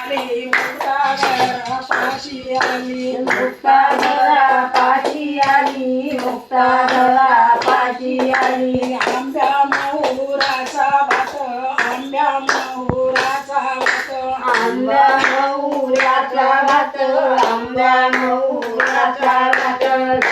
आली मुक्ताशी आली मुक्ता पाशी आली मुक्ता पाशी आली आंब्या मोराचा भात आंब्या मोराचा भात आंब्या मोऱ्याचा भात आंब्या भात.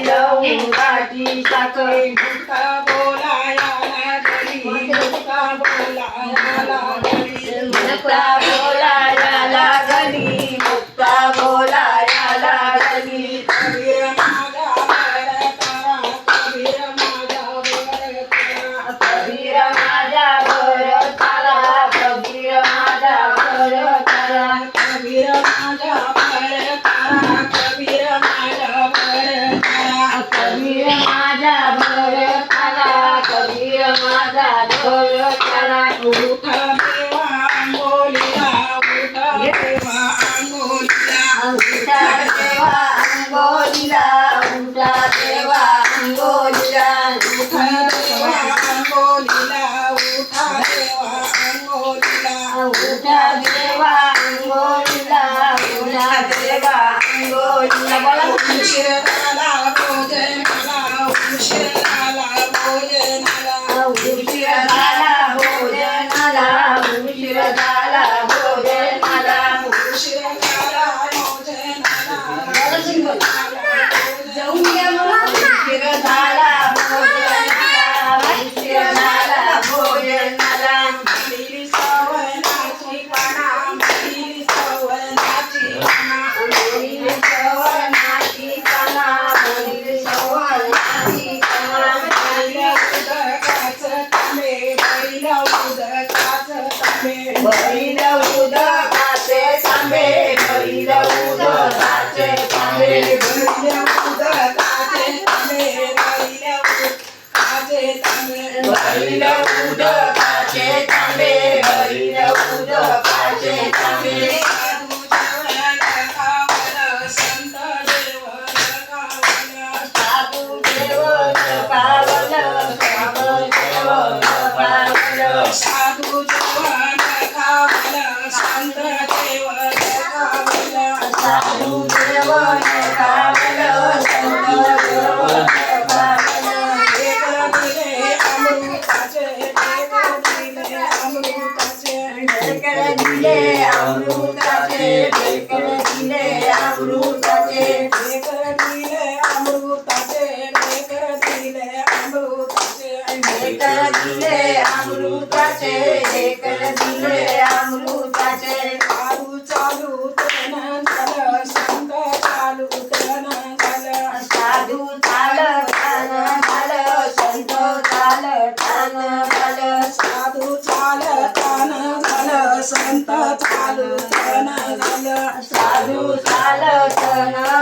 लवून काठी साखळी गुटका बोलाया लागली. गुटका बोलाया लागली. मुक्ता बोलाया लागली. मुक्ता बोलाया कबीर माझा भर करा माझा भर करा उठ देवा देवा अंगोलीला उठ देवा अंगोलीला उठ देवा अंगोलीला उठ देवा अंगोलीला उठ देवा अंगोलीला Cheers. अमृताचे लेकर दिले अमृताचे लेकर दिले अमृताचे लेकर दिले अमृताचे. लेकर दिले अमृत Jesus, I love the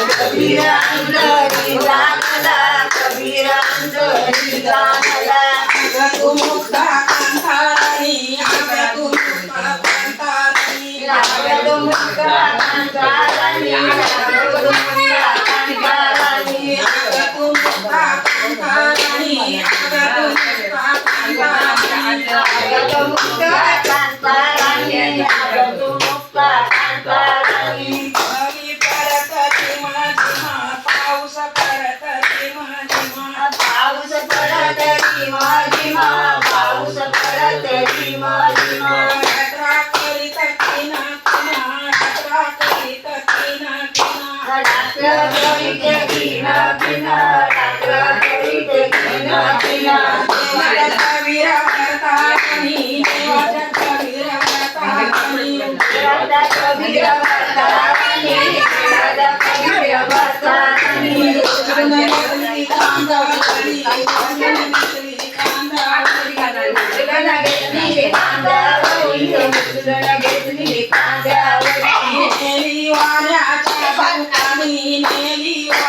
कबीरांतरी लागला कबीरांतरी लागला तुमुखा कांताराणी आव्या तुमुखा कांताराणी आव्या तुमुखा कांताराणी आव्या तुमुखा कांताराणी आव्या तुमुखा कांताराणी आव्या तुमुखा कांताराणी आव्या तुमुखा कांताराणी आव्या तुमुखा कांताराणी Nelly, Nelly, Nelly, Nelly, Nelly, Nelly, Nelly, Nelly, Nelly, Nelly,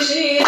she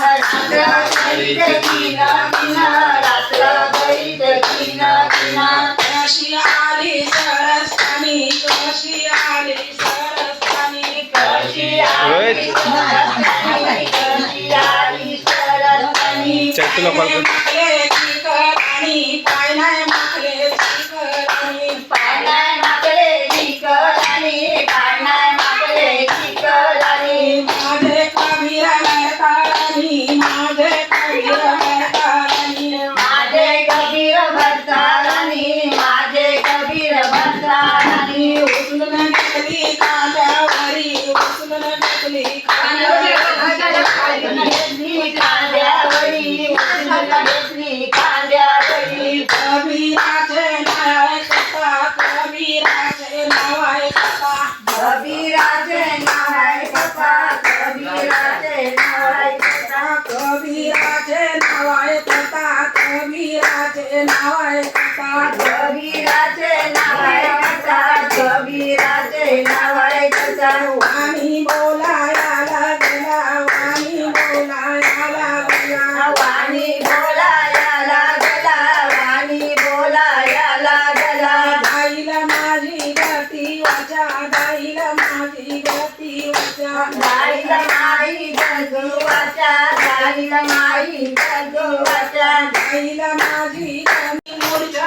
रात्र बैठ किना किना रात्र बैठ किना किना कशी आली सरस्तानी कशी आली सरस्तानी कशी आली सरस्तानी कशी आली सरस्तानी गाईला माई गजवाच्या गाईला माई गजवाच्या गाईला माझी मोर्चा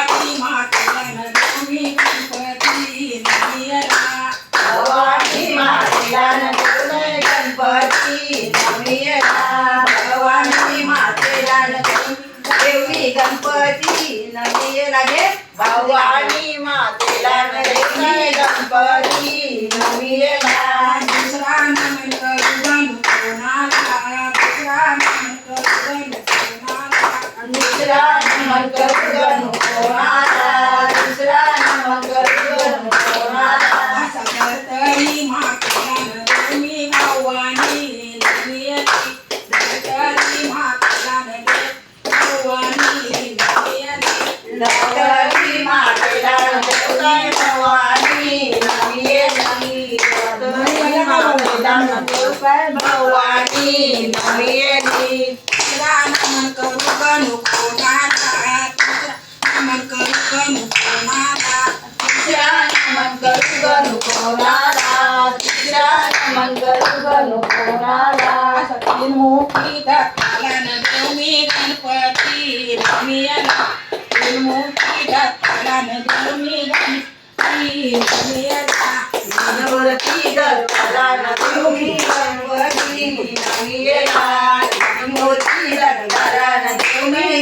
लागे भगवानी मातेला नरेंद्र गणपती नवीला दुसरा नमन करू गण कोणाला मी गणपती रमियाला फुलमुखी दत्ताला नगर मी गणपती रमियाला मनोरथी दत्ताला नगर मी गणपती रमियाला मनोरथी दत्ताला नगर मी